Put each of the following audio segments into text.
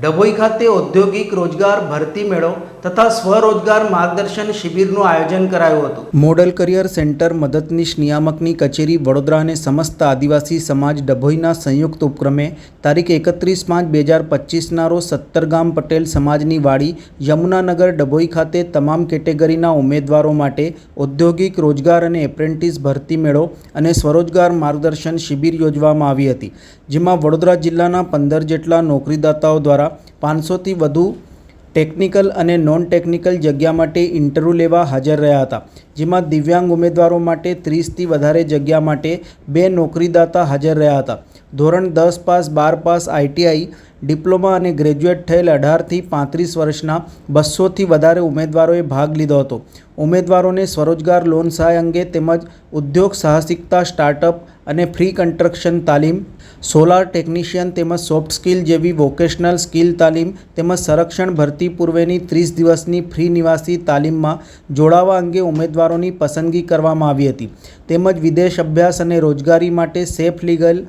ડભોઈ ખાતે ઔદ્યોગિક રોજગાર ભરતી મેળો તથા સ્વરોજગાર માર્ગદર્શન શિબિરનું આયોજન કરાયું હતું. મોડલ કરિયર સેન્ટર મદદનીશ નિયામકની કચેરી વડોદરા અને સમસ્ત આદિવાસી સમાજ ડભોઈના સંયુક્ત ઉપક્રમે તારીખ એકત્રીસ પાંચ બે હજાર પચીસના રોજ સત્તરગામ પટેલ સમાજની વાડી યમુનાનગર ડભોઈ ખાતે તમામ કેટેગરીના ઉમેદવારો માટે ઔદ્યોગિક રોજગાર અને એપ્રેન્ટિસ ભરતી મેળો અને સ્વરોજગાર માર્ગદર્શન શિબિર યોજવામાં આવી હતી, જેમાં વડોદરા જિલ્લાના પંદર જેટલા નોકરીદાતાઓ દ્વારા પાંચસોથી વધુ ટેકનિકલ અને નોન ટેકનિકલ જગ્યા માટે ઇન્ટરવ્યૂ લેવા હાજર રહ્યા હતા, જેમાં દિવ્યાંગ ઉમેદવારો માટે ત્રીસથી વધારે જગ્યા માટે બે નોકરીદાતા હાજર રહ્યા હતા. ધોરણ દસ પાસ બાર પાસ આઈટીઆઈ ડિપ્લોમા અને ગ્રેજ્યુએટ થયેલ અઢારથી પાંત્રીસ વર્ષના બસોથી વધારે ઉમેદવારોએ ભાગ લીધો હતો. ઉમેદવારોને સ્વરોજગાર લોન સહાય અંગે તેમજ ઉદ્યોગ સાહસિકતા સ્ટાર્ટઅપ અને ફ્રી કન્સ્ટ્રક્શન તાલીમ સોલાર ટેકનિશિયન તેમજ સોફ્ટ સ્કિલ જેવી વોકેશનલ સ્કિલ તાલીમ તેમજ સંરક્ષણ ભરતી પૂર્વેની ત્રીસ દિવસની ફ્રી નિવાસી તાલીમમાં જોડાવા અંગે ઉમેદવારોની પસંદગી કરવામાં આવી હતી. તેમજ વિદેશ અભ્યાસ અને રોજગારી માટે સેફ લીગલ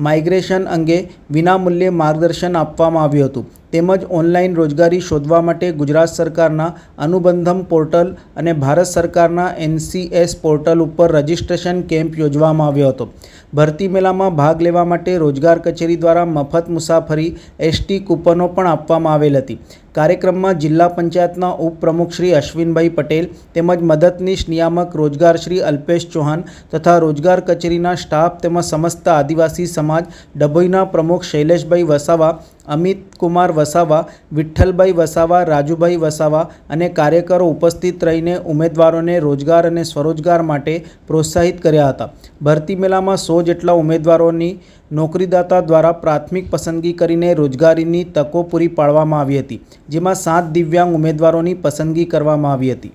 માઇગ્રેશન અંગે વિનામૂલ્યે માર્ગદર્શન આપવામાં આવ્યું હતું. તેમજ ઓનલાઈન રોજગારી શોધવા માટે ગુજરાત સરકારના અનુબંધમ પોર્ટલ અને ભારત સરકારના એનસીએસ પોર્ટલ ઉપર રજિસ્ટ્રેશન કેમ્પ યોજવામાં આવ્યો હતો. ભરતી મેળામાં ભાગ લેવા માટે રોજગાર કચેરી દ્વારા મફત મુસાફરી એસટી કૂપનો પણ આપવામાં આવેલ હતી. કાર્યક્રમમાં જિલ્લા પંચાયતના ઉપપ્રમુખ શ્રી અશ્વિનભાઈ પટેલ તેમજ મદદનીશ નિયામક રોજગાર શ્રી અલ્પેશ ચૌહાણ તથા રોજગાર કચેરીના સ્ટાફ તેમજ સમસ્ત આદિવાસી સમાજ ડભોઈના પ્રમુખ શૈલેષભાઈ વસાવા અમિત કુમાર વસાવા, વિઠ્ઠલભાઈ વસાવા, રાજુભાઈ વસાવા અને કાર્યકરો ઉપસ્થિત રહીને ઉમેદવારોને રોજગાર અને સ્વરોજગાર માટે પ્રોત્સાહિત કર્યા હતા. ભરતી મેળામાં સો જેટલા ઉમેદવારોની નોકરીદાતા દ્વારા પ્રાથમિક પસંદગી કરીને રોજગારીની તકો પૂરી પાડવામાં આવી હતી, જેમાં સાત દિવ્યાંગ ઉમેદવારોની પસંદગી કરવામાં આવી હતી.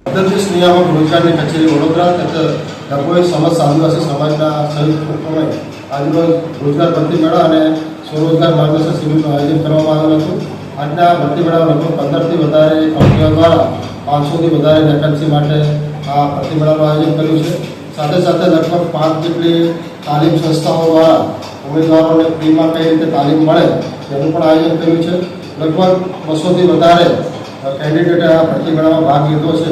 રોજગાર ભરતી મેળા અને સ્વરોજગાર માર્ગદર્શન શિબિરનું આયોજન કરવામાં આવેલું હતું. આજના ભરતી મેળામાં લગભગ પંદરથી વધારે કંપનીઓ દ્વારા પાંચસોથી વધારે વેકન્સી માટે આ ભરતી મેળાનું આયોજન કર્યું છે. સાથે સાથે લગભગ પાંચ જેટલી તાલીમ સંસ્થાઓ દ્વારા ઉમેદવારોને ફ્રીમાં કઈ રીતે તાલીમ મળે તેનું પણ આયોજન કર્યું છે. લગભગ બસોથી વધારે કેન્ડિડેટે આ ભરતી મેળામાં ભાગ લીધો છે.